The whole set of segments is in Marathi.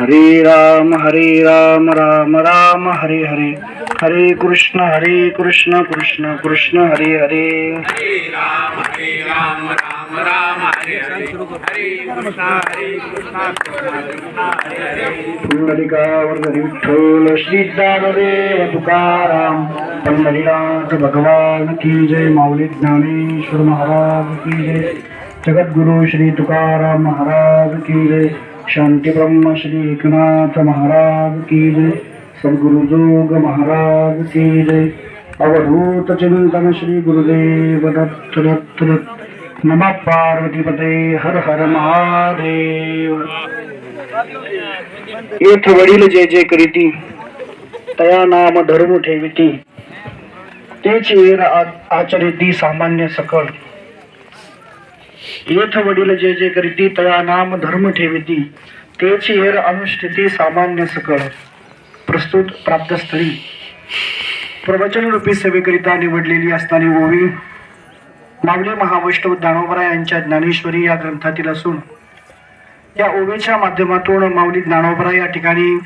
हरे राम हरे राम राम राम हरे हरे. हरे कृष्ण हरे कृष्ण कृष्ण कृष्ण हरे हरे. पुंडलिकावर्ग विठ्ठल श्री ज्ञानदेव तुकाराम. पंढरीनाथ भगवान की जय. माऊली ज्ञानेश्वर महाराज की जय. जगद्गुरु श्री तुकाराम महाराज की जय. शांती ब्रह्म श्री एकनाथ महाराज की जय। सद्गुरु जोग महाराज की जय। अवधूत चिंतन श्री गुरुदेव दत्त दत्त दत्त। नमः पार्वतीपते हर हर महादेव। येथ वडील जे जे करीती तया नाम धर्म ठेविती। तेच वेर आ- आचरिती सामान्य सकळ येथ वडील जे जे करीती तया नाम धर्म ठेविती तेच हेर अनुष्ठिती सामान्य सकळ. प्रस्तुत प्राप्तस्थळी. प्रवचन रूपी सेवेकरिता निवडलेली असणारी ओवी मावली महावैष्णव दानोबरा यांच्या ज्ञानेश्वरी या ग्रंथातील असून या ओवीच्या माध्यमातून माऊली ज्ञानोबरा या ठिकाणी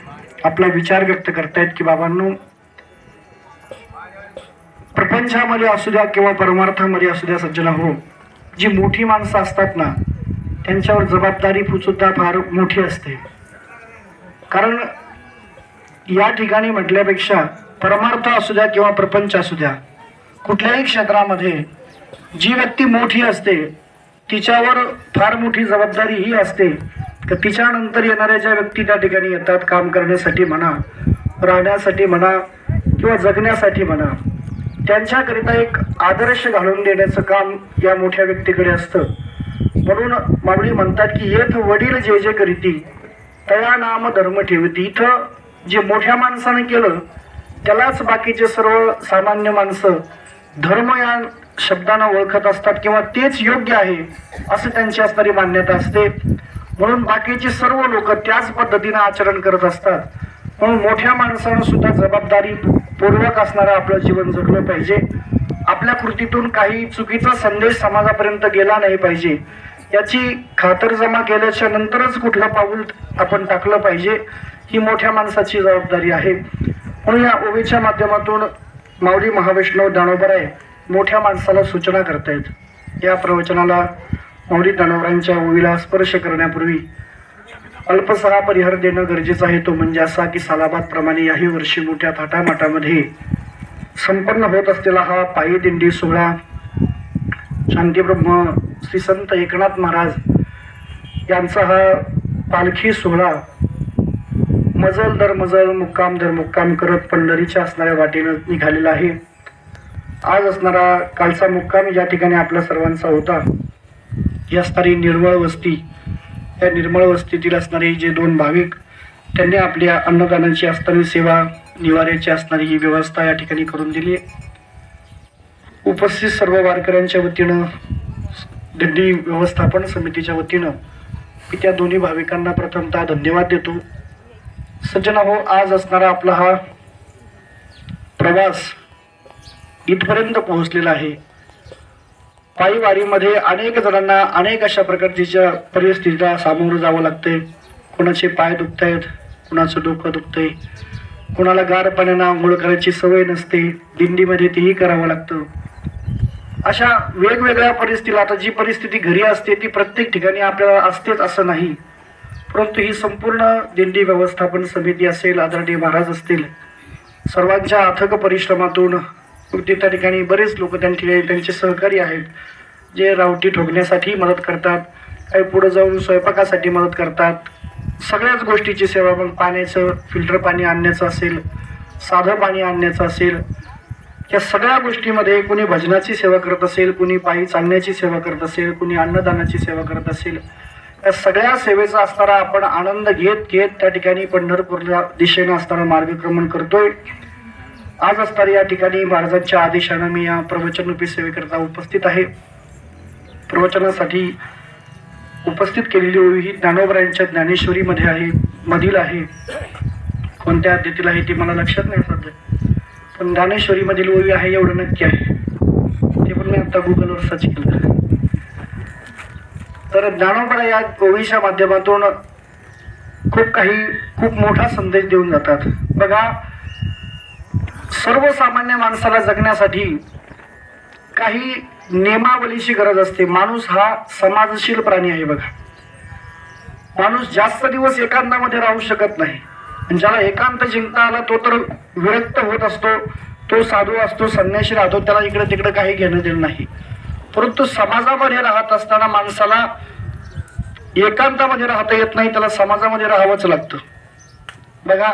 आपला विचार व्यक्त करतायत की बाबांनो प्रपंचामध्ये असू द्या किंवा परमार्थामध्ये असू द्या सज्जना हो जी मोठी माणसं असतात ना त्यांच्यावर जबाबदारी सुद्धा फार मोठी असते. कारण या ठिकाणी म्हटल्यापेक्षा परमार्थ असू द्या किंवा प्रपंच असू द्या कुठल्याही क्षेत्रामध्ये जी व्यक्ती मोठी असते तिच्यावर फार मोठी जबाबदारी ही असते. तर तिच्यानंतर येणाऱ्या ज्या व्यक्ती त्या ठिकाणी येतात काम करण्यासाठी म्हणा राहण्यासाठी म्हणा किंवा जगण्यासाठी म्हणा त्यांच्याकरिता एक आदर्श घालून देण्याचं काम या मोठ्या व्यक्तीकडे असतं. म्हणून माऊली म्हणतात की येथ वडील जे जे करीती तया नाम धर्म ठेवती. इथं जे मोठ्या माणसानं केलं त्यालाच बाकीचे सर्व सामान्य माणसं धर्म या शब्दानं ओळखत असतात किंवा तेच योग्य आहे असं त्यांची असणारी मान्यता असते. म्हणून बाकीचे सर्व लोक त्याच पद्धतीनं आचरण करत असतात. म्हणून मोठ्या माणसानं सुद्धा जबाबदारी पूर्वक असणारं आपलं जीवन जगलं पाहिजे. आपल्या कृतीतून काही चुकीचा संदेश समाजापर्यंत गेला नाही पाहिजे. याची खातरजमा केल्याच्या नंतरच कुठलं पाऊल आपण टाकलं पाहिजे ही मोठ्या माणसाची जबाबदारी आहे. म्हणून या ओवीच्या माध्यमातून माऊली महावैष्णव दानोबराय मोठ्या माणसाला सूचना करतायत. या प्रवचनाला माऊली दानोबरांच्या ओवीला स्पर्श करण्यापूर्वी अल्पसरा परिहार देणं गरजेचं आहे. तो म्हणजे असा की सालाबाद प्रमाणे याही वर्षी मोठ्या थाटामाटामध्ये संपन्न होत असलेला हा पायी दिंडी सोहळा. शांतीब्रह्म श्री संत एकनाथ महाराज यांचा हा पालखी सोहळा मजल दर मजल मुक्काम दर मुक्काम करत पंढरीच्या असणाऱ्या वाटेनं निघालेला आहे. आज असणारा कालचा मुक्काम या ठिकाणी आपल्या सर्वांचा होता. या असणारी निर्मळ वस्ती या निर्मळ वस्तीतील असणारे जे दोन भाविक त्यांनी आपल्या अन्नदानाची असणारी सेवा निवाऱ्याची असणारी ही व्यवस्था या ठिकाणी करून दिली. उपस्थित सर्व वारकऱ्यांच्या वतीनं दिंडी व्यवस्थापन समितीच्या वतीनं मी त्या दोन्ही भाविकांना प्रथमतः धन्यवाद देतो. सज्जना हो आज असणारा आपला हा प्रवास इथपर्यंत पोहोचलेला आहे. पायी वारीमध्ये अनेक जणांना अनेक अशा प्रकारच्या परिस्थितीला सामोरं जावं लागते कोणाचे पाय दुखत आहेत कुणाचं डोकं दुखतंय. कुणाला गार पाण्यानं आंघोळ करायची सवय नसते दिंडीमध्ये तेही करावं लागतं. अशा वेगवेगळ्या परिस्थितीला आता जी परिस्थिती घरी असते ती प्रत्येक ठिकाणी आपल्याला असतेच असं नाही. परंतु ही संपूर्ण दिंडी व्यवस्थापन समिती असेल आदरणीय महाराज असतील सर्वांच्या अथक परिश्रमातून अगदी त्या ठिकाणी बरेच लोक त्यांचे त्यांचे सहकारी आहेत जे रावटी ठोकण्यासाठी मदत करतात काही पुढं जाऊन स्वयंपाकासाठी मदत करतात. सगळ्याच गोष्टीची सेवा मग पाण्याचं फिल्टर पाणी आणण्याचं असेल साधं पाणी आणण्याचं असेल या सगळ्या गोष्टीमध्ये कुणी भजनाची सेवा करत असेल कुणी पायी चालण्याची सेवा करत असेल कुणी अन्नदानाची सेवा करत असेल या सगळ्या सेवेचा असणारा आपण आनंद घेत घेत त्या ठिकाणी पंढरपूरला दिशेने असताना मार्गक्रमण करतोय. आज असणार या ठिकाणी महाराजांच्या आदेशानं मी या प्रवचनरूपी सेवेकरता उपस्थित आहे. प्रवचनासाठी उपस्थित केलेली ओवी ही ज्ञानोबरायांच्या ज्ञानेश्वरीमध्ये आहे मधील आहे. कोणत्या अध्यातील आहे ती मला लक्षात नाही सध्या. पण ज्ञानेश्वरीमधील ओवी आहे एवढं नक्की आहे. ते पण मी आता गुगलवर सर्च केलं. तर ज्ञानोबरा या ओळीच्या माध्यमातून खूप काही खूप मोठा संदेश देऊन जातात. बघा सर्वसामान्य माणसाला जगण्यासाठी काही नियमावलीची गरज असते. माणूस हा समाजशील प्राणी आहे बघा. माणूस जास्त दिवस एकांतामध्ये राहू शकत नाही. आणि ज्याला एकांत जिंकता आला तो तर विरक्त होत असतो. तो साधू असतो संन्याशी राहतो त्याला इकडे तिकडे काही घेणं देणं नाही. परंतु समाजामध्ये राहत असताना माणसाला एकांतामध्ये राहता येत नाही त्याला समाजामध्ये राहावंच लागतं. बघा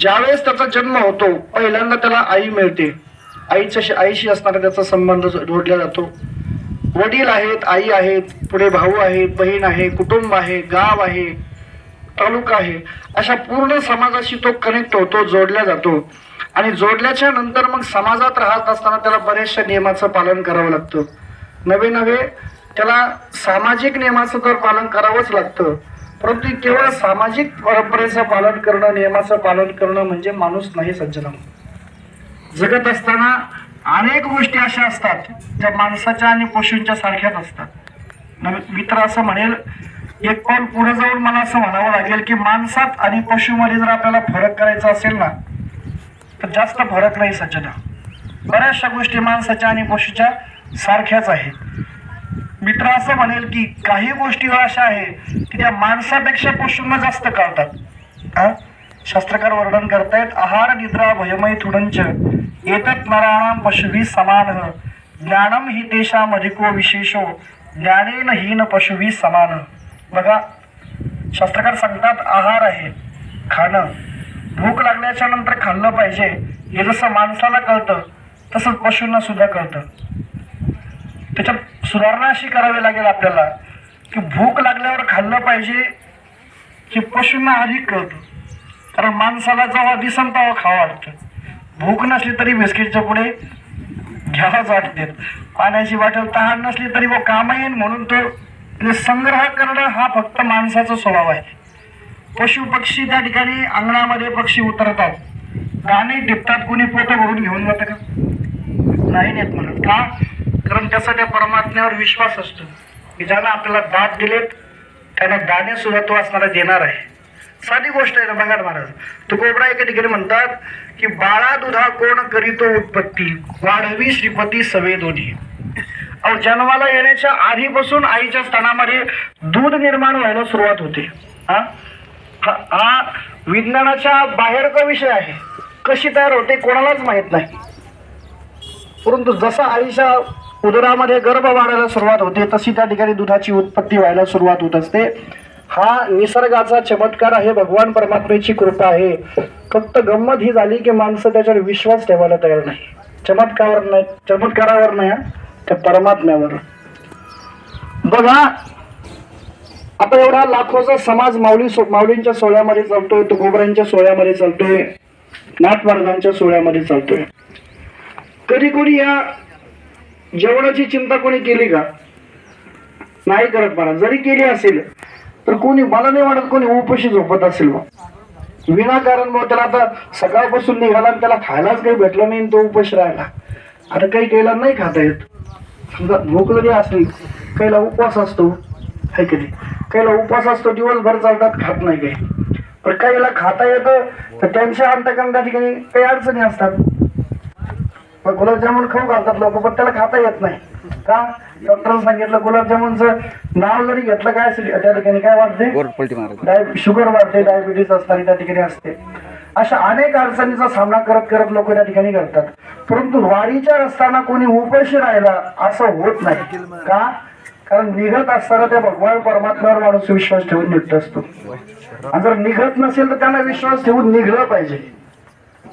ज्यावेळेस त्याचा जन्म होतो पहिल्यांदा त्याला आई मिळते. आईच्या आईशी असणारा त्याचा संबंध जोडला जातो. वडील आहेत आई आहेत पुढे भाऊ आहेत बहीण आहे कुटुंब आहे गाव आहे तालुका आहे. अशा पूर्ण समाजाशी तो कनेक्ट होतो जोडला जातो. आणि जोडल्याच्या नंतर मग समाजात राहत असताना त्याला बऱ्याचशा नियमाचं पालन करावं लागतं. नवे नवे त्याला सामाजिक नियमाचं तर पालन करावंच लागतं. परंतु केवळ सामाजिक परंपरेचं पालन करणं नियमाचं पालन करणं म्हणजे माणूस नाही सज्जना. जगत असताना अनेक गोष्टी अशा असतात ज्या माणसाच्या आणि पशूंच्या सारख्याच असतात. मित्र असं म्हणेल एक पाऊल पुढे जाऊन मला असं म्हणावं लागेल की माणसात आणि पशुमध्ये जर आपल्याला फरक करायचा असेल ना तर जास्त फरक नाही सज्जना. बऱ्याचशा गोष्टी माणसाच्या आणि पशूच्या सारख्याच आहेत. मित्र असं म्हणेल की काही गोष्टी अशा आहे की त्या माणसापेक्षा पशूंना जास्त कळतात. शास्त्रकार वर्णन करतायत आहार निद्रा भयमय थुडंच एतत् नराणाम पशुवी समान ज्ञानम हि तेषाम अधिको विशेषो ज्ञानेन हीन पशुवी समान. बघा शास्त्रकार सांगतात आहार आहे खाणं भूक लागल्याच्या नंतर खाल्लं पाहिजे हे जसं माणसाला कळतं तसंच पशूंना सुद्धा कळतं. त्याच्यात सुधारणा अशी करावी लागेल आपल्याला की भूक लागल्यावर खाल्लं पाहिजे की पशूंना अधिक कळतं. कारण माणसाला जेव्हा दिसन तेव्हा खावं वाटतं. भूक नसली तरी बिस्किटच्या पुढे घ्यावाच वाटते. पाण्याची बाटल तहान नसली तरी व काम येईल म्हणून तो संग्रह करणं हा फक्त माणसाचा स्वभाव आहे. पशु पक्षी त्या ठिकाणी अंगणामध्ये पक्षी उतरतात. गाणे टिपतात कोणी पोतं भरून घेऊन जातं का? नाही नेत म्हणत. का? कारण त्याचा त्या परमात्म्यावर विश्वास असतो. की ज्यानं आपल्याला दात दिलेत त्यांना दाणे सुद्धा तो असणारा देणार आहे. साधी गोष्ट आहे ना बघा महाराज. तुकोबरा एका ठिकाणी म्हणतात की बाळा दुधा कोण करीतो उत्पत्ती? वाढवी श्रीपती सवे दोन्ही. अहो जन्माला येण्याच्या आधीपासून आईच्या स्तनामध्ये दूध निर्माण व्हायला सुरुवात होते. हा? हा- विज्ञानाच्या बाहेरचा विषय आहे? कशी तयार होते कोणालाच माहीत नाही. परंतु जसं आईच्या उदरामध्ये गर्भ वाढायला सुरुवात होते तशी त्या ठिकाणी दुधाची उत्पत्ती व्हायला सुरुवात होत असते. हा निसर्गाचा चमत्कार आहे भगवान परमात्मेची कृपा आहे. फक्त गंमत ही झाली की माणसं त्याच्यावर विश्वास ठेवायला तयार नाही. चमत्कारावर नाही चमत्कारावर नाही हा, त्या परमात्म्यावर. बघा आता एवढा लाखोचा समाज माऊली सो माऊलींच्या सोहळ्यामध्ये चालतोय तुकोबऱ्यांच्या सोहळ्यामध्ये चालतोय नाथ सोहळ्यामध्ये चालतोय. कधी कोणी या जेवणाची चिंता कोणी केली का? नाही करत मला जरी केली असेल तर कोणी मला नाही वाटत कोणी उपशी झोपत असेल मग विनाकारण मग त्याला आता सकाळपासून निघाला आणि त्याला खायलाच काही भेटलं नाही आणि तो उपश राहिला. आता काही केला नाही खाता येत. समजा भूक जरी असली काहीला उपवास असतो. आहे की नाही? काहीला उपवास असतो दिवसभर चालतात खात नाही काही. पण काहीला खाता येतं तर त्यांच्या अंतकंदा ठिकाणी काही अडचणी असतात. मग गुलाबजामुन खाऊ घालतात लोक पण त्याला खाता येत नाही. का? डॉक्टरांनी सांगितलं गुलाबजामुनचं नाव जरी घेतलं काय असेल त्या ठिकाणी काय डाय शुगर वाढते डायबिटीस असणारी त्या ठिकाणी असते. अशा अनेक अडचणीचा सामना करत करत लोक त्या ठिकाणी करतात परंतु वारीच्या रस्त्याना कोणी उपाशी राहिला असं होत नाही. का? कारण निघत असताना त्या भगवान परमात्म्यावर माणूस विश्वास ठेवून निघत असतो. आणि जर निघत नसेल तर त्यांना विश्वास ठेवून निघलं पाहिजे.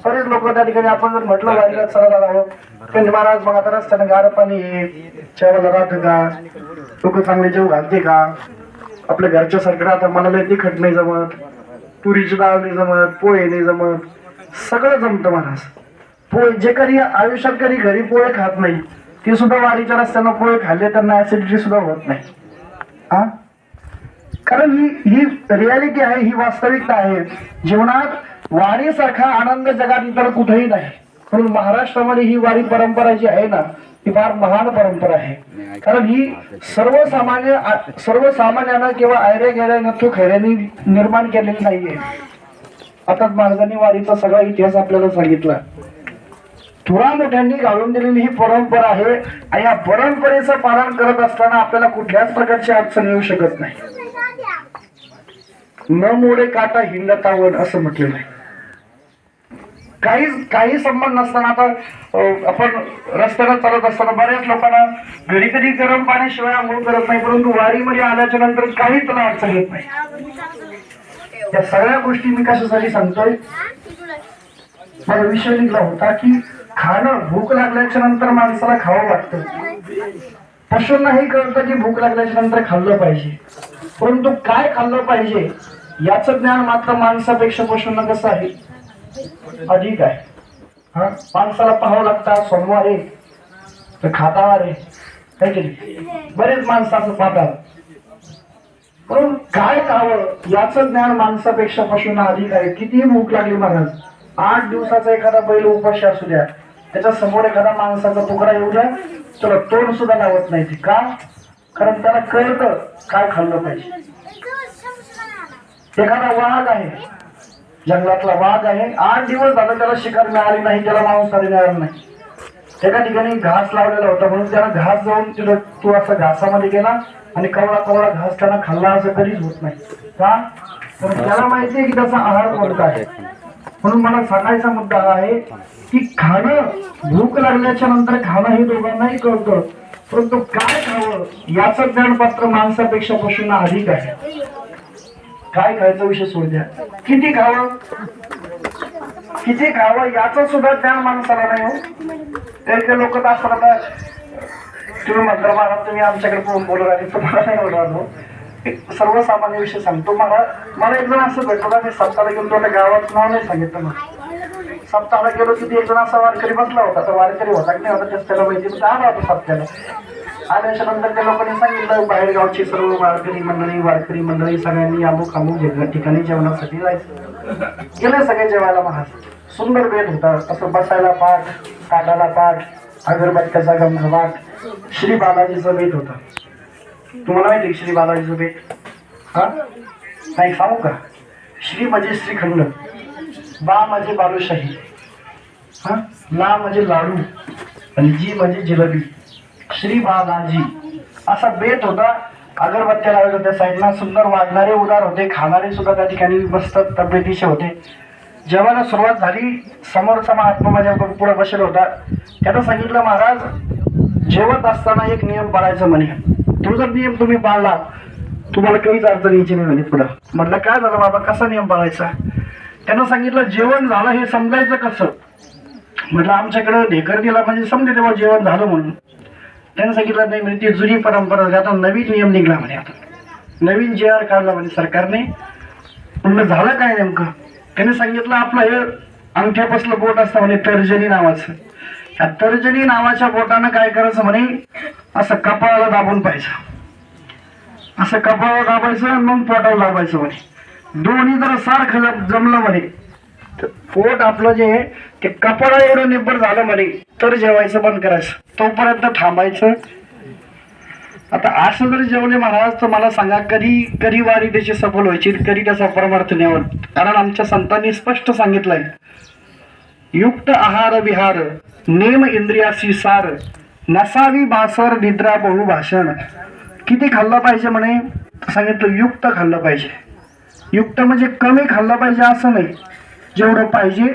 बरेच लोक त्या ठिकाणी आपण जर म्हटलं वारीला चला आहोत पण महाराज मग आता रस्त्यानं गार पाणी जेवायला राहतं का लोक चांगले जेव घालते का? आपल्या घरच्या सारखं आता मला लय तिखट नाही जमत तुरीची डाळ नाही जमत पोहे नाही जमत सगळं जमतं महाराज. पोहे जे कधी आयुष्यात कधी घरी पोहे खात नाही ते सुद्धा वारीच्या रस्त्यानं पोहे खाल्ले त्यांना ऍसिडिटी सुद्धा होत नाही. हा? कारण ही ही रियालिटी आहे ही वास्तविकता आहे. जीवनात वारीसारखा आनंद जगात इतर कुठेही नाही. म्हणून महाराष्ट्रामध्ये ही वारी परंपरा जी आहे ना ही फार महान परंपरा आहे. कारण ही सर्वसामान्य सर्वसामान्यानं किंवा आयरे गेल्या नथू खैऱ्यांनी निर्माण केलेली नाहीये. आता महाराजांनी वारीचा सगळा इतिहास आपल्याला सांगितला. थोरा मोठ्यांनी घालून दिलेली ही परंपरा आहे आणि या परंपरेचं पालन करत असताना आपल्याला कुठल्याच प्रकारची अडचण येऊ शकत नाही. न मोडे काटा हिंडतावन असं म्हटलेलं आहे काही काही संबंध नसताना आता आपण रस्त्याला चालत असताना बऱ्याच लोकांना घरी कधी गरम पाण्याशिवाय आंघोळ करत नाही परंतु वारीमध्ये आल्याच्यानंतर काही त्याला अडचण येत नाही. त्या सगळ्या गोष्टी मी कशासाठी सांगतोय? माझा विषय निघला होता की खाणं भूक लागल्याच्या नंतर माणसाला खावं लागतं. पशूंना हे कळतं की भूक लागल्याच्या नंतर खाल्लं पाहिजे. परंतु काय खाल्लं पाहिजे याचं ज्ञान मात्र माणसापेक्षा पशूंना कसं आहे? अधिक आहे. हा माणसाला पाहावं लागतं सोमवारी. तर खातावार आहे की बरेच माणसाचं पाहतात म्हणून काय खावं? याचं ज्ञान माणसापेक्षा पशूंना अधिक आहे. कितीही भूक लागली महाराज आठ दिवसाचा एखादा बैल उपाशी असू द्या. त्याच्यासमोर एखादा माणसाचा तुकडा येऊ द्या. त्याला तोंड सुद्धा लावत नाही ते. का? कारण त्याला कळतं काय खाल्लं पाहिजे. एखादा वाघ आहे. जंगलातला वाघ आहे. आठ दिवस झालं त्याला शिकार मिळाली नाही त्याला मांसाहारी मिळाला नाही. एका ठिकाणी घास लावलेला होता म्हणून त्याला घास जाऊन तिथं तो असा घासामध्ये गेला आणि कवळा कवळा घास त्याला खाल्ला असं कधीच होत नाही. का? तर त्याला माहिती आहे की त्याचा आहार कोणता आहे. म्हणून मला सांगायचा मुद्दा आहे की खाणं भूक लागल्याच्या नंतर खाणं हे दोघांनाही कळतं परंतु काय खावं याचं ज्ञान पात्र माणसापेक्षा पशूंना अधिक आहे. काय खायचा विषय सोड द्या. किती खावं? किती खावं? याच सुद्धा ज्ञान माणसाला नाही हो. काही लोक तर असतात तुम्ही म्हणता मला तुम्ही आमच्याकडे पाहून बोलत आहे तुम्हाला नाही बोलतो एक सर्वसामान्य विषय सांगतो. मला मला एक जण असं भेटतो मी सप्ताहाला गेलो तुला गावाचं नाव नाही सांगितलं मला. सप्ताहाला गेलो की एक जण असा वारकरी बसला होता. तर वारकरी होता की नाही होता तेच त्याला माहिती पण आला होता सप्त्याला आल्याच्यानंतर त्या लोकांनी सांगितलं बाहेर गावची सर्व वारकरी मंडळी वारकरी मंडळी सगळ्यांनी अमुक अमुक ठिकाणी जेवणासाठी जायचं. गेले सगळे जेवायला महाराज. सुंदर भेट होता. असं बसायला पाठ ताटाला पाठ अगरबत्त्याचा गंधवाट श्री बालाजीचं भेट होता. तुम्हाला माहिती आहे श्री बालाजीचं भेट हा? नाही सांगू का? श्री म्हणजे श्रीखंड. बा म्हणजे बालुशाही. हा? ला म्हणजे लाडू. आणि जी म्हणजे जिलबी. श्री बालाजी असा बेत होता. अगरबत्त्या लावल्या होत्या साईडला. सुंदर वाढणारे उदार होते. खाणारे सुद्धा त्या ठिकाणी मस्त तब्येतीचे होते. जेवायला सुरुवात झाली. समोरचा महात्मा माझ्या पुढे बसेल होता. त्यानं सांगितलं महाराज जेवत असताना एक नियम पाळायचा म्हणे. तो जर नियम तुम्ही पाळला. तुम्हाला काहीच अडचण यायची नाही म्हणे पुढं. म्हटलं काय झालं बाबा? कसा नियम पाळायचा? त्यानं सांगितलं जेवण झालं हे समजायचं कसं? म्हटलं आमच्याकडं ढेकर दिला म्हणजे समजे तेव्हा जेवण झालं म्हणून. त्यानं सांगितलं नाही म्हणजे ती जुनी परंपरा झाली. आता नवीन नियम निघला म्हणे आता. नवीन जे आर काढला म्हणे सरकारने. म्हणलं झालं काय नेमकं? त्याने सांगितलं आपलं हे अंगठ्यापासलं बोट असतं म्हणे तर्जनी नावाचं. त्या तर्जनी नावाच्या बोटानं काय करायचं म्हणे? असं कपाळाला दाबून पाहिजे असं कपाळाला दाबायचं मग पोटाला दाबायचं म्हणे. दोन्ही जर सारखं जमलं म्हणे पोट आपलं जे आहे ते कपडा एवढं निब्बर झालं म्हणे. तर जेवायचं बंद करायचं. तोपर्यंत थांबायचं. आता असं जर जेवले महाराज तर मला सांगा कधी कधी वारी त्याची सफल व्हायची कधी त्याचा परमार्थ न्यावं? कारण आमच्या संतांनी स्पष्ट सांगितलंय. युक्त आहार विहार नेम इंद्रियासी सार नसावी बासर निद्रा बहु भाषण. किती खाल्लं पाहिजे म्हणे? सांगितलं युक्त खाल्लं पाहिजे. युक्त म्हणजे कमी खाल्लं पाहिजे असं नाही. जेवढं पाहिजे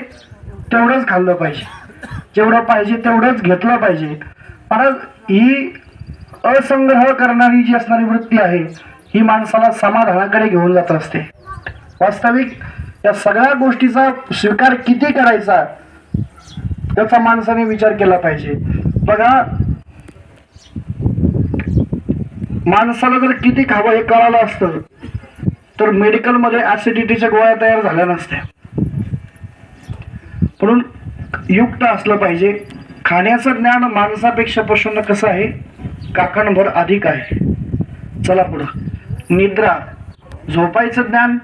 तेवढंच खाल्लं पाहिजे. जेवढं पाहिजे तेवढंच घेतलं पाहिजे. महाराज ही असंग्रह करणारी जी असणारी वृत्ती आहे ही माणसाला समाधानाकडे घेऊन जात असते. वास्तविक या सगळ्या गोष्टीचा स्वीकार किती करायचा त्याचा माणसाने विचार केला पाहिजे. बघा माणसाला जर किती खावं हे कळालं असतं तर मेडिकलमध्ये ॲसिडिटीच्या गोळ्या तयार झाल्या नसत्या. म्हणून युक्त असलं पाहिजे. खाण्याचं ज्ञान माणसापेक्षा पशूंना कसं आहे? काकणभर अधिक आहे. चला पुढं. निद्रा. झोपायचं ज्ञान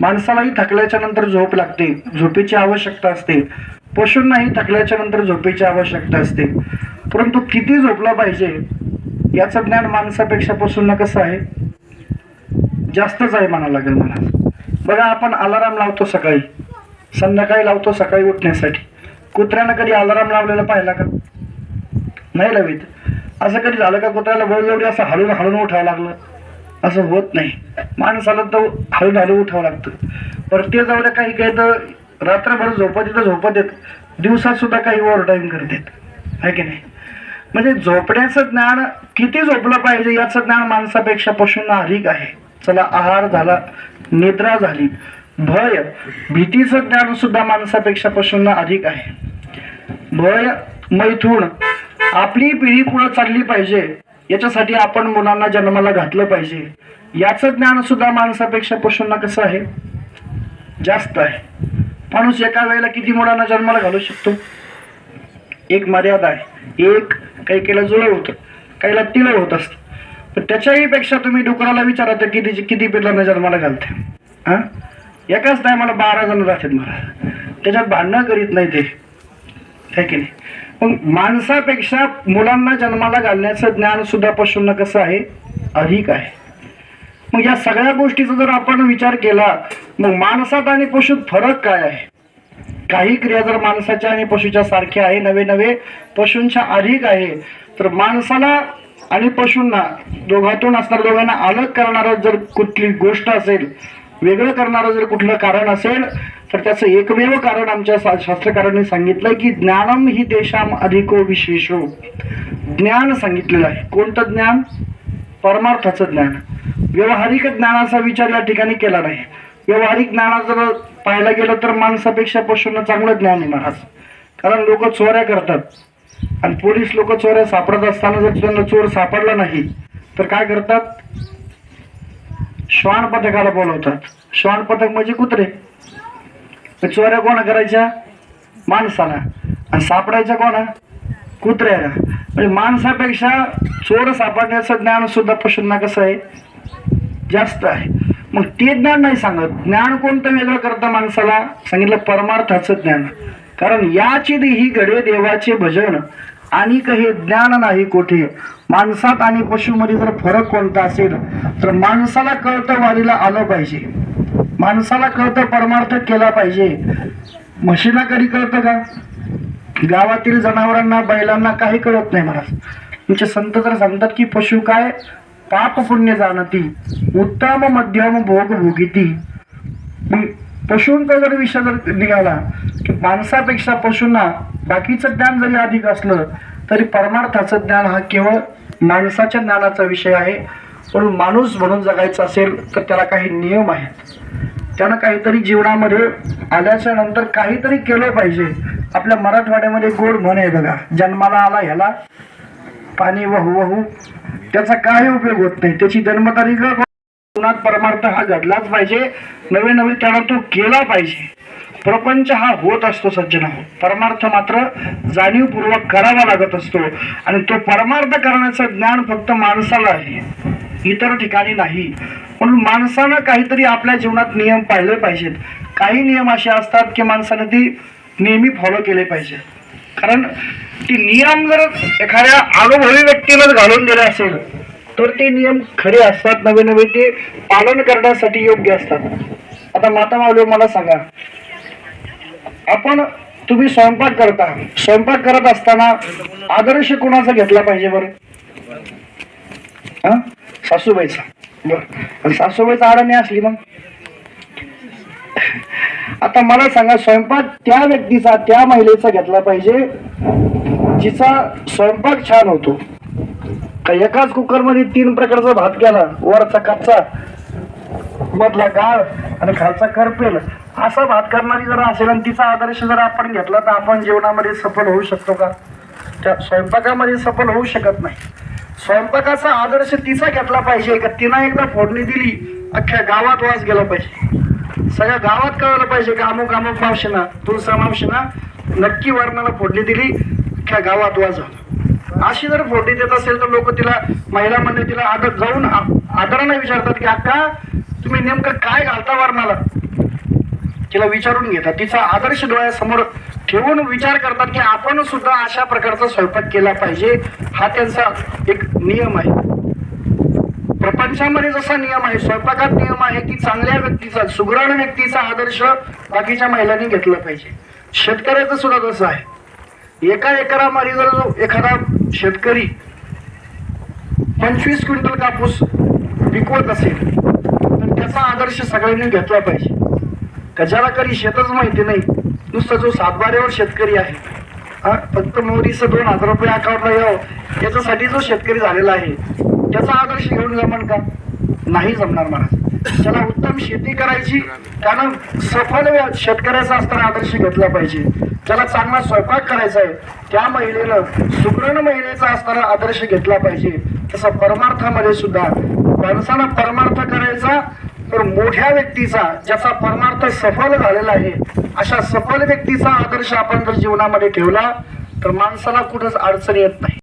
माणसालाही थकल्याच्या नंतर झोप लागते. झोपेची आवश्यकता असते. पशूंनाही थकल्याच्या नंतर झोपेची आवश्यकता असते. परंतु किती झोपलं पाहिजे? याचं ज्ञान माणसापेक्षा पशूंना कसं आहे? जास्तच आहे म्हणावं लागेल मला. बघा आपण अलाराम लावतो सकाळी. संध्याकाळी लावतो सकाळी उठण्यासाठी. कुत्र्यानं कधी अलाराम लावलेला पाहिला का? नाही लावित असं कधी झालं का कुत्र्याला बळजबरी असं हळून हळून उठावं लागलं? असं होत नाही. माणसाला तर हळून हळू उठावं लागतं. बरं ते जाऊ काही काही तर रात्रभर झोपत येतं झोपत येत दिवसात सुद्धा काही ओव्हर टाईम करतात आहे की नाही? म्हणजे झोपण्याचं ज्ञान किती झोपलं पाहिजे याचं ज्ञान माणसापेक्षा पशूंना अधिक आहे. चला आहार झाला निद्रा झाली. भय. भीतीचं ज्ञान सुद्धा माणसापेक्षा पशूंना अधिक आहे. भय मैथून. आपली पिढी पुढे चालली पाहिजे. याच्यासाठी आपण मुलांना जन्माला घातलं पाहिजे. याचं ज्ञान सुद्धा माणसापेक्षा पशूंना कसं आहे? जास्त आहे. माणूस एका वेळेला किती मुलांना जन्माला घालू शकतो? एक मर्यादा आहे. एक काही केलं जुळं होतं. काहीला तिलं होत असतं. पण त्याच्याही पेक्षा तुम्ही डुकराला विचारा तर किती किती पिल्लांना जन्माला घालते? हां? एकाच टायमाला बारा जण राहतात मला त्याच्यात भांडणं करीत नाही ते. है की नाही? मग माणसापेक्षा मुलांना जन्माला घालण्याचं ज्ञान सुद्धा पशूंना कसं आहे? अधिक आहे. मग या सगळ्या गोष्टीचा जर आपण विचार केला मग माणसात आणि पशुत फरक काय आहे? काही क्रिया जर माणसाच्या आणि पशूच्या सारख्या आहे नवे नवे पशूंच्या अधिक आहे तर माणसाला आणि पशूंना दोघातून असणार दोघांना अलग करणारं जर कुठली गोष्ट असेल वेगळं करणारं जर कुठलं कारण असेल तर त्याचं एकमेव कारण आमच्या शा- शास्त्रकारांनी सांगितलं की ज्ञानम ही देशाम अधिको विशेषो. ज्ञान सांगितलेलं आहे. कोणतं ज्ञान? परमार्थाचं ज्ञान. व्यवहारिक ज्ञानाचा विचार या ठिकाणी केला नाही. व्यवहारिक ज्ञाना जर पाहायला गेलं तर माणसापेक्षा पशूंना चांगलं ज्ञान आहे महाराज. कारण लोक चोऱ्या करतात. आणि पोलीस लोक चोऱ्या सापडत असताना जर त्यांना चोर सापडला नाही तर काय करतात? श्वान पथकाला बोलवतात. श्वान पथक म्हणजे कुत्रे. चोऱ्या कोणा करायच्या? माणसाला. आणि सापडायच्या कोणा? कुत्र्याला. म्हणजे माणसापेक्षा चोर सापडण्याचं ज्ञान सुद्धा पशूंना कसं आहे? जास्त आहे. मग ते ज्ञान नाही सांगत. ज्ञान कोणतं वेगळं करतं माणसाला? सांगितलं परमार्थाचं ज्ञान. कारण याची ही घडे देवाचे भजन आणि हे ज्ञान नाही कोठे? माणसात आणि पशुमध्ये जर फरक कोणता असेल तर माणसाला कळतं वारीला आलं पाहिजे. माणसाला कळतं परमार्थ केला पाहिजे. म्हशीला कधी कळतं का? गावातील जनावरांना बैलांना काही कळत नाही महाराज. तुमचे संत तर सांगतात की पशु काय? पाप पुण्य जाणती उत्तम मध्यम भोग भोगिती. मग पशूंचा जर विषय जर निघाला की माणसापेक्षा पशूंना बाकीचं ज्ञान जरी अधिक असलं तरी परमार्थाचं ज्ञान हा केवळ माणसाच्या ज्ञानाचा विषय आहे. पण माणूस म्हणून जगायचं असेल तर त्याला काही नियम आहेत. त्यानं काहीतरी जीवनामध्ये आल्याच्यानंतर काहीतरी केलं पाहिजे. आपल्या मराठवाड्यामध्ये गोड म्हण आहे बघा जन्माला आला ह्याला पाणी वाहू वाहू त्याचा काही उपयोग होत नाही. त्याची जन्मतारीख परमार्थ हा घडलाच पाहिजे. नवे नवे त्याला तो केला पाहिजे. प्रपंच हा होत असतो सज्जन हो. परमार्थ मात्र जाणीवपूर्वक करावा लागत असतो. आणि तो परमार्थ करण्याचं ज्ञान फक्त माणसाला आहे. इतर ठिकाणी नाही. म्हणून माणसानं काहीतरी आपल्या जीवनात नियम पाळले पाहिजेत. काही नियम असे असतात की माणसानं ती नेहमी फॉलो केले पाहिजे कारण ती नियम जर एखाद्या अनुभवी व्यक्तीलाच घालून दिले असेल तर ते नियम खरे असतात नवे नवे ते पालन करण्यासाठी योग्य असतात. आता माता मावली मला सांगा आपण तुम्ही स्वयंपाक करता स्वयंपाक करत असताना आदर्श कोणाचा घेतला पाहिजे बरं? हा? सासूबाईचा. बर. सासूबाईचा सासूबाईचा नाही असली मग? आता मला सांगा स्वयंपाक त्या व्यक्तीचा त्या महिलेचा घेतला पाहिजे जिचा स्वयंपाक छान होतो. का एकाच कुकरमध्ये तीन प्रकारचा भात केला वरचा कच्चा मधला गाळ आणि खालचा करपेल असा भात करणारी जर असेल आणि तिचा आदर्श जर आपण घेतला तर आपण जीवनामध्ये सफल होऊ शकतो का? त्या स्वयंपाकामध्ये सफल होऊ शकत नाही. स्वयंपाकाचा आदर्श तिचा घेतला पाहिजे का तिनं एकदा फोडणी दिली अख्ख्या गावात वास गेला पाहिजे. सगळ्या गावात कळलं पाहिजे का अमुक अमुक मावशीना तुळसा मावशीना नक्की वर्णाला फोडणी दिली अख्ख्या गावात वास झाला. अशी जर फोडणी देत असेल तर लोक तिला महिला म्हणजे तिला आदर जाऊन आ- आदराने विचारतात की अक्का तुम्ही नेमकं काय घालता वर्णाला? तिला विचारून घेता. तिचा आदर्श डोळ्यासमोर ठेवून विचार करतात की आपण सुद्धा अशा प्रकारचा स्वयंपाक केला पाहिजे. हा त्यांचा एक नियम आहे. प्रपंचामध्ये जसा नियम आहे स्वयंपाकात नियम आहे की चांगल्या व्यक्तीचा सुग्रण व्यक्तीचा आदर्श बाकीच्या महिलांनी घेतला पाहिजे. शेतकऱ्याचं सुद्धा तसं आहे. एका एकरामध्ये जर जो एखादा शेतकरी पंचवीस क्विंटल कापूस पिकवत असेल आदर्श सगळ्यांनी घेतला पाहिजे. का कधी शेतच माहिती नाही. नुसता जो सातबाऱ्यावर शेतकरी आहे. हा फक्त मोरीचं दोन हजार रुपये अकाउंटला यावं. याच्यासाठी जो शेतकरी झालेला आहे त्याचा आदर्श घेऊन जमण का? नाही जमणार महाराज. त्याला उत्तम शेती करायची त्यानं सफल शेतकऱ्याचा असताना आदर्श घेतला पाहिजे. त्याला चांगला स्वयंपाक करायचा आहे. त्या महिलेनं सुगरण महिलेचा असताना आदर्श घेतला पाहिजे. तसा परमार्थामध्ये सुद्धा माणसानं परमार्थ करायचा तर मोठ्या व्यक्तीचा ज्याचा परमार्थ सफल झालेला आहे अशा सफल व्यक्तीचा आदर्श आपण जर जीवनामध्ये ठेवला तर माणसाला कुठंच अडचण येत नाही.